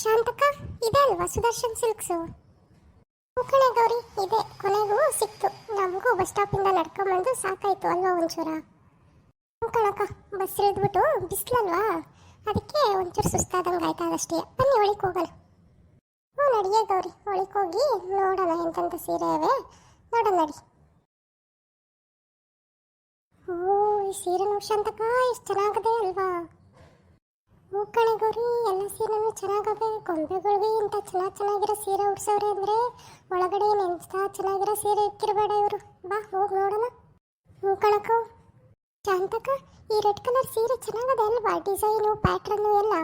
ಶಾಂತಕ್ಕ ಇದೆ ಅಲ್ವಾ? ಸುದರ್ಶನ್ ಸಿಲ್ಕ್ಸು. ಕಣೆ ಗೌರಿ, ಇದೆ. ಕೊನೆಗೂ ಸಿಕ್ತು. ನಮಗೂ ಬಸ್ ಸ್ಟಾಪಿಂದ ನಡ್ಕೊಂಬಂದು ಸಾಕಾಯ್ತು ಅಲ್ವಾ ಒಂಚೂರ? ಕಣಕ್ಕ ಬಸ್ ಇಳಿದ್ಬಿಟ್ಟು ಬಿಸಿಲಲ್ವಾ? ಅದಕ್ಕೆ ಒಂಚೂರು ಸುಸ್ತಾದಂಗೆ ಆಯ್ತಾ ಅದಷ್ಟೇ ಬನ್ನಿ ಒಳಗೆ ಹೋಗೋಣ. ಹ್ಞೂ, ನಡಿಯೇ ಗೌರಿ. ಒಳಗೆ ಹೋಗಿ ನೋಡೋಣ ಎಂತೆಂಥ ಸೀರೆ ಇವೆ. ನೋಡೋಣ, ನಡಿ. ಓ ಈ ಸೀರೆ ನೋಡಿ ಎಷ್ಟು ಚೆನ್ನಾಗಿದೆ ಅಲ್ವಾ? ಹ್ಞೂ ಕಣೆ ಗೌರಿ ಎಲ್ಲ ಸೀರೆನೂ ಚೆನ್ನಾಗವೆ. ಗೊಂಬೆಗಳಿಗೆ ಇಂಥ ಚೆನ್ನಾಗಿ ಚೆನ್ನಾಗಿರೋ ಸೀರೆ ಉಡ್ಸೋರೆ ಅಂದರೆ ಒಳಗಡೆ ನೆನ್ಸ್ತ ಚೆನ್ನಾಗಿರೋ ಸೀರೆ ಇಕ್ಕಿರಬೇಡ ಇವರು. ಬಾ, ಹೋಗಿ ನೋಡೋಣ. ಹ್ಞೂ ಕಣಕ್ಕ ಶಾಂತಕ ಈ ರೆಡ್ ಕಲರ್ ಸೀರೆ ಚೆನ್ನಾಗದೆ ಅಲ್ವಾ? ಡಿಸೈನು, ಪ್ಯಾಟ್ರನ್ನು ಎಲ್ಲ?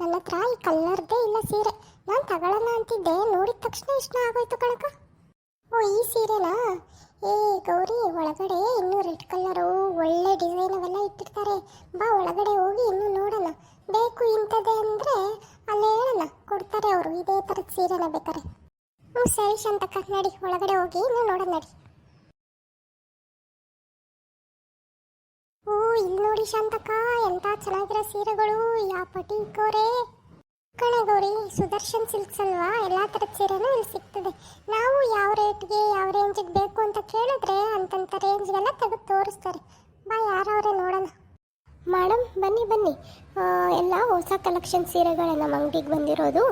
ನನ್ನ ಹತ್ರ ಈ ಕಲರ್ದೇ ಇಲ್ಲ ಸೀರೆ. ನಾನು ತಗೊಳ್ಳೋಣ ಅಂತಿದ್ದೆ. ನೋಡಿದ ತಕ್ಷಣ ಇಷ್ಟ ಆಗೋಯ್ತು ಕಣಕ ಓ, ಈ ಸೀರೆನಾ? ಏ, ಗೌರಿ, ಒಳಗಡೆ ಇನ್ನೂ ರೆಡ್ ಕಲರು ಒಳ್ಳೆ ಡಿಸೈನ್ ಅವೆಲ್ಲ ಇಟ್ಟಿರ್ತಾರೆ. ಬಾ, ಒಳಗಡೆ ಹೋಗಿ ಇನ್ನೂ ನೋಡೋಣ. ಬೇಕು ಇಂಥದ್ದೇ ಅಂದರೆ ಅಲ್ಲೇ ಹೇಳಲ್ಲ, ಕೊಡ್ತಾರೆ ಅವರು, ಇದೇ ಥರದ ಸೀರೆನ ಬೇಕಾರೆ ಹ್ಞೂ ಸರಿ ಶಾಂತಕ್ಕ, ನಡಿ, ಒಳಗಡೆ ಹೋಗಿ ನೀವು ನೋಡೋಣ ನಡಿ. ಓ ಇಲ್ಲಿ ನೋಡಿ ಶಾಂತಕ್ಕ ಎಂಥ ಚೆನ್ನಾಗಿರೋ ಸೀರೆಗಳು ಯಾವ ಪಟಿ ಕೋರೆ. ಕಣೆ ಗೌರಿ, ಸುದರ್ಶನ್ ಸಿಲ್ಕ್ಸ್ ಅಲ್ವಾ, ಎಲ್ಲ ಥರದ ಸೀರೆನೂ ಇಲ್ಲಿ ಸಿಗ್ತದೆ. ನಾವು ಯಾವ ರೇಟ್ಗೆ, ಯಾವ ರೇಂಜಿಗೆ ಬೇಕು ಅಂತ ಕೇಳಿದ್ರೆ ಅಂತಂಥ ರೇಂಜ್ಗೆಲ್ಲ ತೆಗೆದು ತೋರಿಸ್ತಾರೆ. ಬಾ, ಯಾರವರೇ ನೋಡೋಣ. ಮೇಡಮ್ ಬನ್ನಿ ಬನ್ನಿ. ಎಲ್ಲ ಹೊಸ ಕಲೆಕ್ಷನ್ ಸೀರೆಗಳು ನಮ್ಮ ಅಂಗಡಿಗೆ ಬಂದಿರೋದು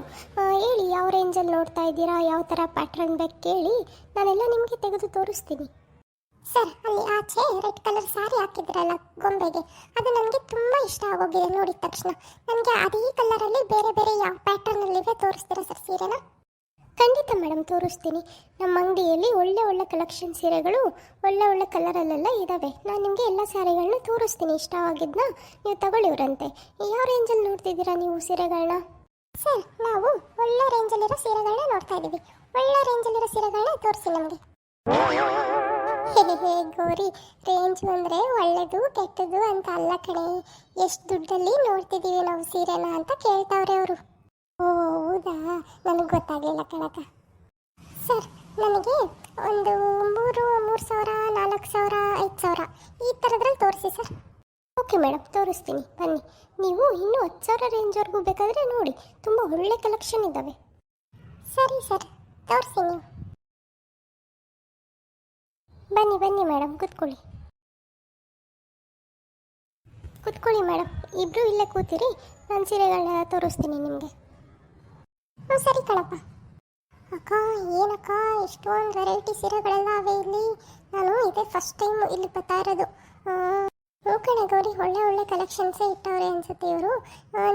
ಹೇಳಿ, ಯಾವ ರೇಂಜಲ್ಲಿ ನೋಡ್ತಾ ಇದ್ದೀರಾ, ಯಾವ ಥರ ಪ್ಯಾಟ್ರನ್ ಬೇಕು ಕೇಳಿ ನಾನೆಲ್ಲ ನಿಮಗೆ ತೆಗೆದು ತೋರಿಸ್ತೀನಿ. ಸರ್ ಅಲ್ಲಿ ಆಚೆ ರೆಡ್ ಕಲರ್ ಸಾರಿ ಹಾಕಿದ್ರಲ್ಲ, ಗೊಂಬೆಗೆ, ಅದು ನನಗೆ ತುಂಬ ಇಷ್ಟ ಆಗೋಗಿದೆ ನೋಡಿದ ತಕ್ಷಣ. ನನಗೆ ಅದೇ ಕಲರಲ್ಲಿ ಬೇರೆ ಬೇರೆ ಯಾವ ಪ್ಯಾಟರ್ನಲ್ಲಿವೆ ತೋರಿಸ್ತೀರಾ ಸರ್ ಸೀರೆನ? ಖಂಡಿತ ಮೇಡಮ್, ತೋರಿಸ್ತೀನಿ. ನಮ್ಮ ಅಂಗಡಿಯಲ್ಲಿ ಒಳ್ಳೆ ಒಳ್ಳೆ ಕಲೆಕ್ಷನ್ ಸೀರೆಗಳು, ಒಳ್ಳೆ ಒಳ್ಳೆ ಕಲರಲ್ಲೆಲ್ಲ ಇದ್ದಾವೆ ನಾನು ನಿಮಗೆ ಎಲ್ಲ ಸ್ಯಾರಿಗಳನ್ನ ತೋರಿಸ್ತೀನಿ. ಇಷ್ಟವಾಗಿದ್ದನ್ನ ನೀವು ತಗೊಳ್ಳಿವ್ರಂತೆ. ಯಾವ ರೇಂಜಲ್ಲಿ ನೋಡ್ತಿದ್ದೀರಾ ನೀವು ಸೀರೆಗಳನ್ನ ಸರ್, ನಾವು ಒಳ್ಳೆ ರೇಂಜಲ್ಲಿರೋ ಸೀರೆಗಳನ್ನ ನೋಡ್ತಾ ಇದ್ದೀವಿ. ಒಳ್ಳೆ ರೇಂಜಲ್ಲಿರೋ ಸೀರೆಗಳನ್ನ ತೋರಿಸಿ ನಮಗೆ. ಹೇ ಗೌರಿ. ರೇಂಜ್ ಅಂದರೆ ಒಳ್ಳೇದು, ಕೆಟ್ಟದು ಅಂತ ಅಲ್ಲ ಕಣೆ. ಎಷ್ಟು ದುಡ್ಡಲ್ಲಿ ನೋಡ್ತಿದ್ದೀವಿ ನಾವು ಸೀರೆನ ಅಂತ ಕೇಳ್ತಾವ್ರೆ ಅವರು. ಹೌದಾ? ನನಗೆ ಗೊತ್ತಾಗಲಿಲ್ಲ ಕಣಕ ಸರ್ ನನಗೆ ಒಂದು ಮೂರು ಮೂರು ಸಾವಿರ, ನಾಲ್ಕು ಸಾವಿರ, ಐದು ಸಾವಿರ ಈ ಥರದ್ರಲ್ಲಿ ತೋರಿಸಿ ಸರ್. ಓಕೆ ಮೇಡಮ್, ತೋರಿಸ್ತೀನಿ. ಬನ್ನಿ. ನೀವು ಇನ್ನೂ ಹತ್ತು ಸಾವಿರ ರೇಂಜ್ವರೆಗೂ ಬೇಕಾದರೆ ನೋಡಿ. ತುಂಬ ಒಳ್ಳೆ ಕಲೆಕ್ಷನ್ ಇದ್ದಾವೆ ಸರಿ ಸರ್, ತೋರಿಸಿ ಬನ್ನಿ ಬನ್ನಿ ಮೇಡಮ್, ಕೂತ್ಕೊಳ್ಳಿ. ಕೂತ್ಕೊಳ್ಳಿ ಮೇಡಮ್. ಇಬ್ಬರು ಇಲ್ಲೇ ಕೂತಿರಿ. ನಾನು ಸೀರೆಗಳನ್ನ ತೋರಿಸ್ತೀನಿ ನಿಮಗೆ. ಹ್ಞೂ ಸರಿ ಕಣಪ್ಪ. ಅಕ್ಕ, ಏನಕ್ಕ ಎಷ್ಟೊಂದು ವೆರೈಟಿ ಸೀರೆಗಳೆಲ್ಲ ಅವೆ ಇಲ್ಲಿ. ನಾನು ಇದೇ ಫಸ್ಟ್ ಟೈಮ್ ಇಲ್ಲಿ ಬರ್ತಾ ಇರೋದು. ಹ್ಞೂ ಕಣೆ ಗೌರಿ, ಒಳ್ಳೆ ಒಳ್ಳೆ ಕಲೆಕ್ಷನ್ಸೇ ಇಟ್ಟವ್ರೆ ಅನ್ಸುತ್ತೆ ಇವರು.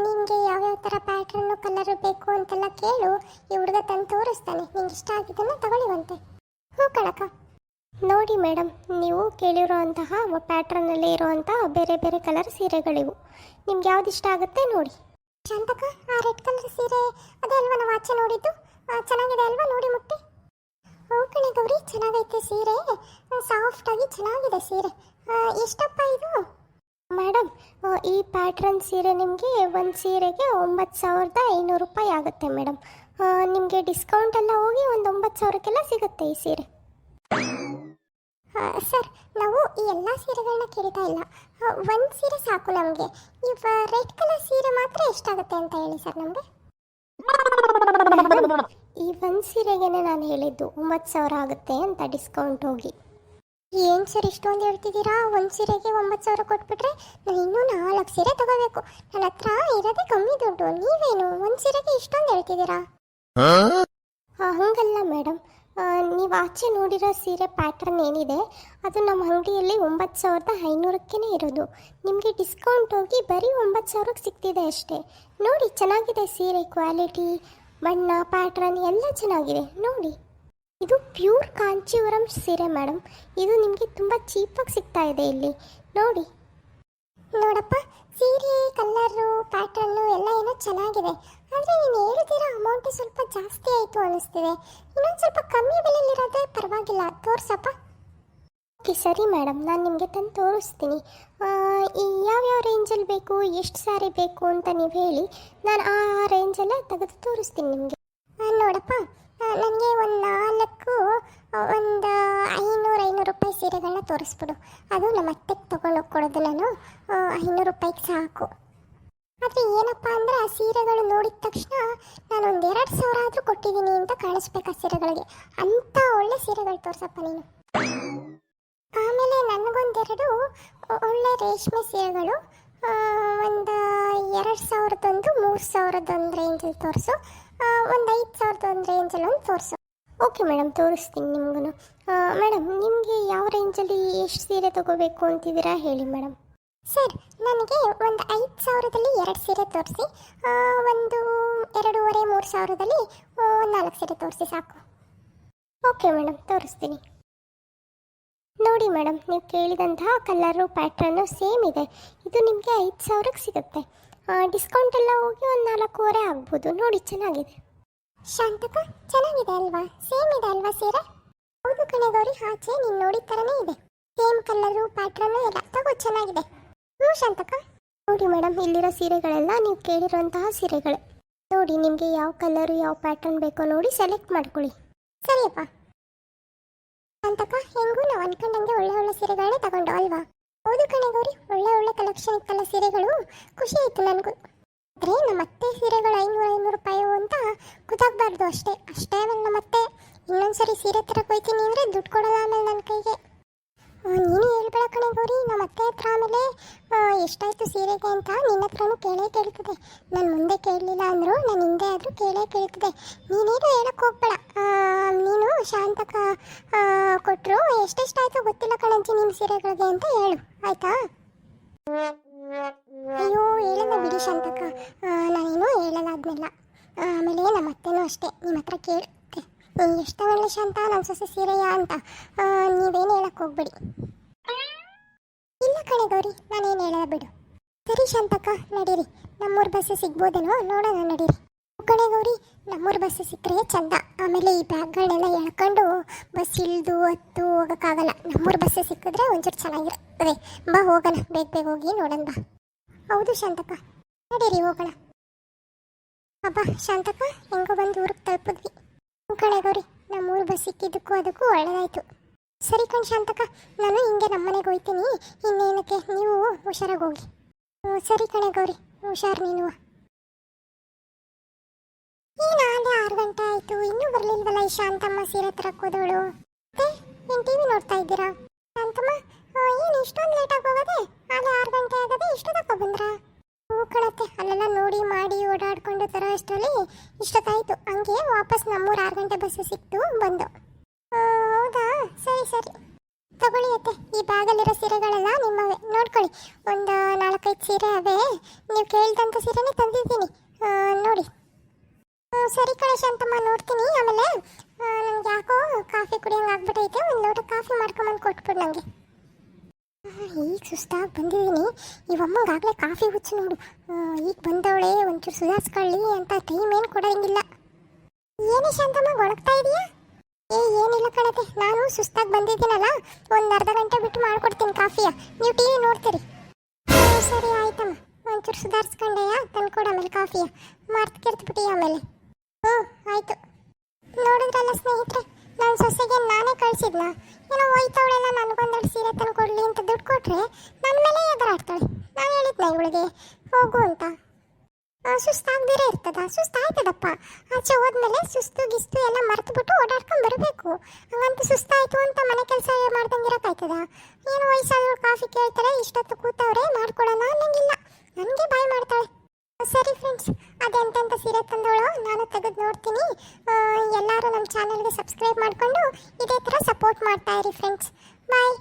ನಿಮಗೆ ಯಾವ್ಯಾವ ಥರ ಪ್ಯಾಟ್ರನ್ನು ಕಲರ್ ಬೇಕು ಅಂತೆಲ್ಲ ಕೇಳು. ಈ ಹುಡುಗ ತಂದು ತೋರಿಸ್ತಾನೆ. ನಿಂಗೆ ಇಷ್ಟ ಆಗಿದ್ದನ್ನು ತಗೊಳ್ಳಿವಂತೆ ಹ್ಞೂ ಕಣಕ್ಕ. ನೋಡಿ ಮೇಡಮ್ ನೀವು ಕೇಳಿರೋ ಅಂತಹ ಪ್ಯಾಟ್ರನಲ್ಲಿ ಇರುವಂತಹ ಬೇರೆ ಬೇರೆ ಕಲರ್ ಸೀರೆಗಳಿವು. ನಿಮ್ಗೆ ಯಾವ್ದು ಇಷ್ಟ ಆಗುತ್ತೆ ನೋಡಿ. ಶಾಂತಕ ಆ ರೆಡ್ ಕಲರ್ ಸೀರೆ, ಅದೇ ಅಲ್ವಾ ನಾವು ಆಚೆ ನೋಡಿದ್ದು? ಚೆನ್ನಾಗಿದೆ ಅಲ್ವಾ? ನೋಡಿ ಮುಟ್ಟಿ. ಹೌ ಕಣೆ ಗೌರಿ, ಚೆನ್ನಾಗೈತೆ ಸೀರೆ. ಸಾಫ್ಟ್ ಆಗಿ ಚೆನ್ನಾಗಿದೆ ಸೀರೆ. ಎಷ್ಟಪ್ಪ ಇದು? ಮೇಡಮ್ ಈ ಪ್ಯಾಟ್ರನ್ ಸೀರೆ ನಿಮಗೆ ಒಂದು ಸೀರೆಗೆ ಒಂಬತ್ತು ಸಾವಿರದ ಐನೂರು ರೂಪಾಯಿ ಆಗುತ್ತೆ ಮೇಡಮ್ ನಿಮಗೆ ಡಿಸ್ಕೌಂಟ್ ಎಲ್ಲ ಹೋಗಿ ಒಂದು ಒಂಬತ್ತು ಸಾವಿರಕ್ಕೆಲ್ಲ ಸಿಗುತ್ತೆ ಈ ಸೀರೆ. ಸರ್ ನಾವು ಈ ಎಲ್ಲ ಸೀರೆಗಳನ್ನ ಕೇಳ್ತಾ ಇಲ್ಲ. ಒಂದು ಸೀರೆ ಸಾಕು ನಮಗೆ. ಈ ರೆಡ್ ಕಲರ್ ಸೀರೆ ಮಾತ್ರ ಎಷ್ಟಾಗುತ್ತೆ ಅಂತ ಹೇಳಿ ಸರ್ ನಮಗೆ? ಈ ಒಂದು ಸೀರೆಗೇನೆ ನಾನು ಹೇಳಿದ್ದು ಒಂಬತ್ತು ಸಾವಿರ ಆಗುತ್ತೆ ಅಂತ ಡಿಸ್ಕೌಂಟ್ ಹೋಗಿ. ಏನು ಸರ್ ಇಷ್ಟೊಂದು ಹೇಳ್ತಿದ್ದೀರಾ? ಒಂದು ಸೀರೆಗೆ ಒಂಬತ್ತು ಸಾವಿರ ಕೊಟ್ಬಿಟ್ರೆ ನಾನು ಇನ್ನೂ ನಾಲ್ಕು ಸೀರೆ ತಗೋಬೇಕು. ನನ್ನ ಹತ್ರ ಇರೋದೇ ಕಮ್ಮಿ ದುಡ್ಡು. ನೀವೇನು ಒಂದು ಸೀರೆಗೆ ಇಷ್ಟೊಂದು ಹೇಳ್ತಿದ್ದೀರಾ? ಹಾಂ ಹಂಗಲ್ಲ ಮೇಡಮ್ ನೀವು ಆಚೆ ನೋಡಿರೋ ಸೀರೆ ಪ್ಯಾಟ್ರನ್ ಏನಿದೆ, ಅದು ನಮ್ಮ ಅಂಗಡಿಯಲ್ಲಿ ಒಂಬತ್ತು ಸಾವಿರದ ಐನೂರಕ್ಕೇ ಇರೋದು. ನಿಮಗೆ ಡಿಸ್ಕೌಂಟ್ ಹೋಗಿ ಬರೀ ಒಂಬತ್ತು ಸಾವಿರಕ್ಕೆ ಸಿಗ್ತಿದೆ ಅಷ್ಟೇ. ನೋಡಿ, ಚೆನ್ನಾಗಿದೆ ಸೀರೆ ಕ್ವಾಲಿಟಿ ಬಣ್ಣ ಪ್ಯಾಟ್ರನ್ ಎಲ್ಲ ಚೆನ್ನಾಗಿದೆ. ನೋಡಿ. ಇದು ಪ್ಯೂರ್ ಕಾಂಚೀವರಂ ಸೀರೆ ಮೇಡಮ್ ಇದು ನಿಮಗೆ ತುಂಬ ಚೀಪಾಗಿ ಸಿಗ್ತಾ ಇದೆ ಇಲ್ಲಿ. ನೋಡಿ. ನೋಡಪ್ಪ, ಸೀರೆ ಕಲ್ಲರು ಪ್ಯಾಟ್ರನ್ನು ಎಲ್ಲ ಏನೋ ಚೆನ್ನಾಗಿದೆ. ಆದರೆ ನೀನು ಹೇಳ್ತಿರೋ ಅಮೌಂಟ್ ಸ್ವಲ್ಪ ಜಾಸ್ತಿ ಆಯಿತು ಅನಿಸ್ತಿದೆ. ಇನ್ನೊಂದು ಸ್ವಲ್ಪ ಕಮ್ಮಿ ಬೆಲೆಯಲ್ಲಿರೋದೇ ಪರವಾಗಿಲ್ಲ. ತೋರ್ಸಪ್ಪ. ಓಕೆ, ಸರಿ ಮೇಡಮ್ ನಾನು ನಿಮಗೆ ತಂದು ತೋರಿಸ್ತೀನಿ. ಈ ಯಾವ್ಯಾವ ರೇಂಜಲ್ಲಿ ಬೇಕು, ಎಷ್ಟು ಸ್ಯಾರಿ ಬೇಕು ಅಂತ ನೀವು ಹೇಳಿ. ನಾನು ಆ ರೇಂಜಲ್ಲೇ ತೆಗೆದು ತೋರಿಸ್ತೀನಿ ನಿಮಗೆ. ನೋಡಪ್ಪ. ನನಗೆ ಒಂದು ನಾಲ್ಕು ಒಂದು ಐನೂರು ಐನೂರು ರೂಪಾಯಿ ಸೀರೆಗಳನ್ನ ತೋರಿಸ್ಬಿಡು. ಅದು ನಮ್ಮ ಅತ್ತೆಗೆ ತೊಗೊಂಡೋಗಿ ಕೊಡೋದು ನಾನು ಐನೂರು ರೂಪಾಯಿಗೆ ಸಾಕು. ಆದರೆ ಏನಪ್ಪ ಅಂದರೆ ಆ ಸೀರೆಗಳು ನೋಡಿದ ತಕ್ಷಣ ನಾನು ಎರಡು ಸಾವಿರ ಆದರೂ ಕೊಟ್ಟಿದ್ದೀನಿ ಅಂತ ಕಾಣಿಸ್ಬೇಕು ಆ ಸೀರೆಗಳಿಗೆ. ಅಂಥ ಒಳ್ಳೆ ಸೀರೆಗಳು ತೋರಿಸಪ್ಪ ನೀನು. ಆಮೇಲೆ ನನಗೊಂದೆರಡು ಒಳ್ಳೆ ರೇಷ್ಮೆ ಸೀರೆಗಳು ಒಂದು ಎರಡು ಸಾವಿರದೊಂದು, ಮೂರು ಸಾವಿರದೊಂದು ರೇಂಜಲ್ಲಿ ತೋರಿಸು. ಒಂದು ಐದು ಸಾವಿರದೊಂದು ರೇಂಜಲ್ಲಿ ಒಂದು ತೋರಿಸು. ಓಕೆ ಮೇಡಮ್, ತೋರಿಸ್ತೀನಿ ನಿಮಗೂ ಮೇಡಮ್, ನಿಮಗೆ ಯಾವ ರೇಂಜಲ್ಲಿ ಎಷ್ಟು ಸೀರೆ ತಗೋಬೇಕು ಅಂತಿದ್ದೀರಾ ಹೇಳಿ ಮೇಡಮ್. ಸರ್, ನನಗೆ ಒಂದು ಐದು ಸಾವಿರದಲ್ಲಿ ಎರಡು ಸೀರೆ ತೋರಿಸಿ ಒಂದು ಎರಡೂವರೆ, ಮೂರು ಸಾವಿರದಲ್ಲಿ ನಾಲ್ಕು ಸೀರೆ ತೋರಿಸಿ ಸಾಕು. ಓಕೆ ಮೇಡಮ್ ತೋರಿಸ್ತೀನಿ. ನೋಡಿ ಮೇಡಮ್ ನೀವು ಕೇಳಿದಂತಹ ಕಲರು ಪ್ಯಾಟ್ರನ್ನು ಸೇಮ್ ಇದೆ. ಇದು ನಿಮಗೆ ಐದು ಸಾವಿರಕ್ಕೆ ಸಿಗುತ್ತೆ. ಡಿಸ್ಕೌಂಟ್ ಎಲ್ಲ ಹೋಗಿ ಒಂದು ನಾಲ್ಕೂವರೆ ಆಗ್ಬೋದು. ನೋಡಿ, ಚೆನ್ನಾಗಿದೆ. ಶಾಂತಕ ಚೆನ್ನಾಗಿದೆ ಅಲ್ವಾ? ಸೇಮ್ ಇದೆ ಅಲ್ವಾ ಸೀರೆ? ಹೌದು ಕಣೆ ಗೌರಿ, ಆಚೆ ನೀನು ನೋಡಿದ ಥರನೇ ಇದೆ. ಸೇಮ್ ಕಲರು ಪ್ಯಾಟ್ರನ್ನು ಎಲ್ಲ, ತಗೋ, ಚೆನ್ನಾಗಿದೆ. ಹ್ಞೂ ಶಾಂತಕ ನೋಡಿ ಮೇಡಮ್ ಇಲ್ಲಿರೋ ಸೀರೆಗಳೆಲ್ಲ ನೀವು ಕೇಳಿರುವಂತಹ ಸೀರೆಗಳು. ನೋಡಿ, ನಿಮಗೆ ಯಾವ ಕಲರು ಯಾವ ಪ್ಯಾಟರ್ನ್ ಬೇಕೋ ನೋಡಿ ಸೆಲೆಕ್ಟ್ ಮಾಡ್ಕೊಳ್ಳಿ. ಸರಿಯಪ್ಪ. ಶಾಂತಕ ಹೆಂಗೂ ನಾವು ಅನ್ಕೊಂಡಂಗೆ ಒಳ್ಳೆ ಒಳ್ಳೆ ಸೀರೆಗಳನ್ನೇ ತಗೊಂಡು, ಅಲ್ವಾ? ಹೌದು ಕಣೆ ಗೌರಿ, ಒಳ್ಳೆ ಒಳ್ಳೆ ಕಲೆಕ್ಷನ್ ಇತ್ತಲ್ಲ ಸೀರೆಗಳು. ಖುಷಿ ಆಯಿತು ನನಗೂ. ಆದರೆ ನಮ್ಮ ಅತ್ತೆ ಸೀರೆಗಳು ಐನೂರು ಐನೂರು ರೂಪಾಯಿ ಅಂತ ಗೊತ್ತಾಗಬಾರ್ದು ಅಷ್ಟೇ. ಅಷ್ಟೇ ನಮ್ಮ ಅತ್ತೆ. ಇನ್ನೊಂದ್ಸರಿ ಸೀರೆ ತರಕ್ಕೆ ಹೋಯ್ತೀನಿ ಅಂದರೆ ದುಡ್ಡು ಕೊಡಲ್ಲ ಆಮೇಲೆ ನನ್ನ ಕೈಗೆ. ನೀನು ಹೇಳ್ಬೇಡ ಕಣೆ ಗೌರಿ. ನಮ್ಮ ಅತ್ತೆ ಹತ್ರ ಆಮೇಲೆ ಎಷ್ಟಾಯಿತು ಸೀರೆಗೆ ಅಂತ ನಿನ್ನ ಹತ್ರನೂ ಕೇಳೇ ಕೇಳ್ತದೆ. ನಾನು ಮುಂದೆ ಕೇಳಲಿಲ್ಲ ಅಂದರೂ, ನಾನು ಹಿಂದೆ ಆದರೂ ಕೇಳೇ ಕೇಳ್ತದೆ. ನೀನೇನು ಹೇಳಕ್ಕೆ ಹೋಗ್ಬೇಡ. ನೀನು ಶಾಂತಕ ಕೊಟ್ಟರು ಎಷ್ಟೆಷ್ಟಾಯ್ತು ಗೊತ್ತಿಲ್ಲ ಕಣಂಜಿ ನಿಮ್ಮ ಸೀರೆಗಳಿಗೆ ಅಂತ ಹೇಳು. ಆಯಿತಾ? ಅಯ್ಯೋ, ಹೇಳಲ್ಲ ಬಿಡಿ ಶಾಂತಕ. ನಾನೇನು ಹೇಳಲ್ಲ ಅದನ್ನೆಲ್ಲ ಆಮೇಲೆ ನಮ್ಮ ಅತ್ತೆನೂ ಅಷ್ಟೇ ನಿಮ್ಮ ಹತ್ರ ಕೇಳುತ್ತೆ ನಿಂಗೆ ತಗೊಳ್ಳಿ ಶಾಂತ ನನ್ನ ಸೊಸೆ ಸೀರೆಯ ಅಂತ ನೀವೇನು ಹೇಳಕ್ಕೆ ಹೋಗ್ಬೇಡಿ. ಇಲ್ಲ ಕಣೆ ಗೌರಿ, ನಾನೇನು ಹೇಳಲ್ಲ ಬಿಡು. ಸರಿ ಶಾಂತಕ್ಕ, ನಡೀರಿ. ನಮ್ಮೂರು ಬಸ್ಸು ಸಿಗ್ಬೋದೇನೋ ನೋಡೋಣ, ನಡೀರಿ. ಕಣೆ ಗೌರಿ, ನಮ್ಮೂರು ಬಸ್ಸು ಸಿಕ್ಕರೆ ಚಂದ. ಆಮೇಲೆ ಈ ಬ್ಯಾಗ್ಗಳನ್ನೆಲ್ಲ ಎಳ್ಕೊಂಡು ಬಸ್ ಇಳಿದು ಹತ್ತು ಹೋಗೋಕ್ಕಾಗಲ್ಲ. ನಮ್ಮೂರು ಬಸ್ಸು ಸಿಕ್ಕಿದ್ರೆ ಒಂಚೂರು ಚೆನ್ನಾಗಿರ್ತದೆ. ಬಾ, ಹೋಗೋಣ. ಬೇಗ ಬೇಗ ಹೋಗಿ ನೋಡೋಣ ಬಾ. ಹೌದು ಶಾಂತಕ್ಕ. ನಡೀರಿ, ಹೋಗೋಣ. ಅಬ್ಬಾ, ಶಾಂತಕ್ಕ, ಹೆಂಗೋ ಬಂದು ಊರಿಗೆ ತಲುಪಿದ್ವಿ. ಹ್ಞೂ ಕಣೆ ಗೌರಿ, ನಮ್ಮೂರು ಬಸ್ ಸಿಕ್ಕಿದ್ದಕ್ಕೂ ಅದಕ್ಕೂ ಒಳ್ಳೆದಾಯ್ತು. ಸರಿ ಕಣ್ ಶಾಂತಕ, ನಾನು ಹಿಂಗೆ ನಮ್ಮನೆಗೆ ಹೋಗ್ತೀನಿ ಇನ್ನೇನಕ್ಕೆ? ನೀವು ಹುಷಾರಾಗಿ ಹೋಗಿ. ಸರಿ ಕಣೆ ಗೌರಿ, ಹುಷಾರು ನೀನು. ಏನಾಗಲೇ ಆರು ಗಂಟೆ ಆಯ್ತು? ಇನ್ನೂ ಬರ್ಲಿಲ್ವಲ್ಲ ಈ ಶಾಂತಮ್ಮ ಸೀರೆ ಹತ್ರ ಮತ್ತೆ ಏನು ಟಿ ವಿ ನೋಡ್ತಾ ಇದ್ದೀರಾ? ಶಾಂತಮ್ಮ ಏನು ಇಷ್ಟೊಂದು ಲೇಟಾಗಿ ಹೋಗೋದೆ? ಆಗಲೇ ಆರು ಗಂಟೆ ಆಗದೆ ಇಷ್ಟೊತ್ತಕ್ಕೆ ಬಂದ್ರಾ? ಹೂ ಕಳತ್ತೆ ಅಲ್ಲೆಲ್ಲ ನೋಡಿ ಮಾಡಿ. ಓಡಾಡ್ಕೊಂಡು ತರೋ ಅಷ್ಟರಲ್ಲಿ ಇಷ್ಟೊತ್ತಾಯಿತು. ಹಂಗೆ ವಾಪಸ್ ನಮ್ಮೂರು ಆರು ಗಂಟೆ ಬಸ್ಸು ಸಿಕ್ತು, ಬಂದು. ಹೌದಾ? ಸರಿ ಸರಿ. ತಗೊಳ್ಳಿ ಅತ್ತೆ, ಈ ಬ್ಯಾಗಲ್ಲಿರೋ ಸೀರೆಗಳೆಲ್ಲ ನಿಮ್ಮವೇ. ನೋಡ್ಕೊಳ್ಳಿ. ಒಂದು ನಾಲ್ಕೈದು ಸೀರೆ ಅವೇ. ನೀವು ಕೇಳಿದಂಥ ಸೀರೆನೇ ತಂದಿದ್ದೀನಿ. ನೋಡಿ. ಸರಿ ಕಣೇಶ ಅಂತಮ್ಮ ನೋಡ್ತೀನಿ. ಆಮೇಲೆ ನನಗೆ ಯಾಕೋ ಕಾಫಿ ಕುಡಿಯೋಂಗೆ ಆಗ್ಬಿಟ್ಟೈತೆ ಒಂದು ಲೋಟ ಕಾಫಿ ಮಾಡ್ಕೊಂಬಂದು ಕೊಟ್ಬಿಡು ನನಗೆ ಈಗ ಸುಸ್ತಾಗಿ ಬಂದಿದ್ದೀನಿ. ಇವಮ್ಮಗಾಗಲೇ ಕಾಫಿ ಹುಚ್ಚು ನೋಡು. ಈಗ ಬಂದವಳೆ, ಒಂಚೂರು ಸುಧಾರಿಸ್ಕೊಳ್ಳಿ ಅಂತ ಟೈಮ್ ಏನು ಕೊಡೋಂಗಿಲ್ಲ. ಏನೇ ಶಾಂತಮ್ಮ ಒಳಗ್ತಾ ಇದೆಯಾ? ಏ, ಏನಿಲ್ಲ ಕಣತೆ. ನಾನು ಸುಸ್ತಾಗಿ ಬಂದಿದ್ದೀನಲ್ಲ, ಒಂದು ಅರ್ಧ ಗಂಟೆ ಬಿಟ್ಟು ಮಾಡ್ಕೊಡ್ತೀನಿ ಕಾಫಿಯ. ನೀವು ಟಿ ವಿ ನೋಡ್ತೀರಿ. ಸರಿ ಆಯ್ತಮ್ಮ. ಒಂಚೂರು ಸುಧಾರಿಸ್ಕೊಂಡೆಯ? ತಂದ್ಕೊಡು ಆಮೇಲೆ ಕಾಫಿಯ. ಮರ್ತು ಕೆರ್ತು ಬಿಟ್ಟಿ ಆಮೇಲೆ. ಹ್ಞೂ ಆಯಿತು. ನೋಡಿದ್ರಲ್ಲ ಸ್ನೇಹಿತರೆ ನನ್ನ ಸೊಸೆಗೆ ನಾನೇ ಕಳಿಸಿದ್ನ? ಏನೋ ಹೋಯ್ತವಳೆಲ್ಲ ನನಗೊಂದೆರಡು ಸೀರೆ ತಂದ್ಕೊಡ್ಲಿ ಅಂತ ದುಡ್ಡು ಕೊಟ್ಟರೆ ನನ್ನ ಮೇಲೆ ಎದುರಾಡ್ತಾಳೆ ನಾನು ಹೇಳಿದ್ನ ಇವಳಿಗೆ, ಹೋಗು ಅಂತ. ಸುಸ್ತಾಗ್ದಿರೇ ಇರ್ತದ ಸುಸ್ತಾಯ್ತದಪ್ಪ ಆಚೆ ಹೋದ್ಮೇಲೆ ಸುಸ್ತು, ಗಿಸ್ತು ಎಲ್ಲ ಮರೆತುಬಿಟ್ಟು ಓಡಾಡ್ಕೊಂಡು ಬರಬೇಕು. ಹಂಗಂತ ಸುಸ್ತಾಯ್ತು ಅಂತ ಮನೆ ಕೆಲಸ ಮಾಡ್ದಂಗೆ ಏನು ವಯಸ್ಸಾದವ್ರು ಕಾಫಿ ಕೇಳ್ತಾರೆ, ಇಷ್ಟೊತ್ತು ಕೂತವ್ರೆ ಮಾಡ್ಕೊಡೋಣ ಅನ್ನಂಗಿಲ್ಲ. ನನಗೆ ಬಾಯ್ ಮಾಡ್ತಾಳೆ. ಸರಿ ಫ್ರೆಂಡ್ಸ್ ಅದೆಂತೆಂಥ ಸೀರೆ ತಂದೋಳು ನಾನು ತೆಗೆದು ನೋಡ್ತೀನಿ. ಎಲ್ಲರೂ ನಮ್ಮ ಚಾನಲ್ಗೆ ಸಬ್ಸ್ಕ್ರೈಬ್ ಮಾಡಿಕೊಂಡು ಇದೇ ಥರ ಸಪೋರ್ಟ್ ಮಾಡ್ತಾ ಇರಿ ಫ್ರೆಂಡ್ಸ್ ಬಾಯ್